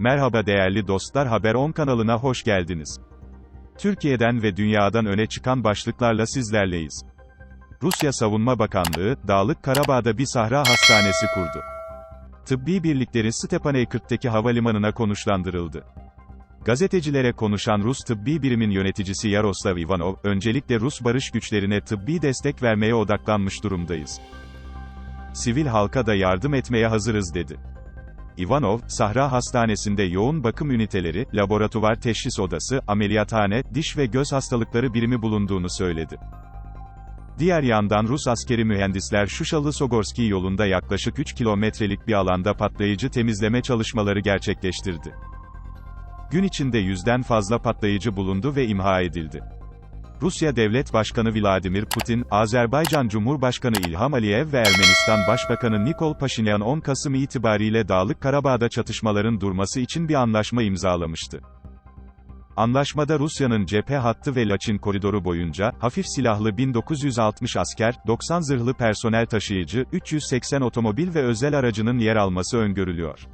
Merhaba değerli dostlar Haber 10 kanalına hoş geldiniz. Türkiye'den ve dünyadan öne çıkan başlıklarla sizlerleyiz. Rusya Savunma Bakanlığı, Dağlık Karabağ'da bir sahra hastanesi kurdu. Tıbbi birlikleri Stepanakert havalimanına konuşlandırıldı. Gazetecilere konuşan Rus tıbbi birimin yöneticisi Yaroslav Ivanov, öncelikle Rus barış güçlerine tıbbi destek vermeye odaklanmış durumdayız. Sivil halka da yardım etmeye hazırız dedi. Ivanov, Sahra Hastanesi'nde yoğun bakım üniteleri, laboratuvar teşhis odası, ameliyathane, diş ve göz hastalıkları birimi bulunduğunu söyledi. Diğer yandan Rus askeri mühendisler Şuşalı-Sogorski yolunda yaklaşık 3 kilometrelik bir alanda patlayıcı temizleme çalışmaları gerçekleştirdi. Gün içinde yüzden fazla patlayıcı bulundu ve imha edildi. Rusya Devlet Başkanı Vladimir Putin, Azerbaycan Cumhurbaşkanı İlham Aliyev ve Ermenistan Başbakanı Nikol Paşinyan 10 Kasım itibariyle Dağlık Karabağ'da çatışmaların durması için bir anlaşma imzalamıştı. Anlaşmada Rusya'nın cephe hattı ve Laçin koridoru boyunca, hafif silahlı 1960 asker, 90 zırhlı personel taşıyıcı, 380 otomobil ve özel aracının yer alması öngörülüyor.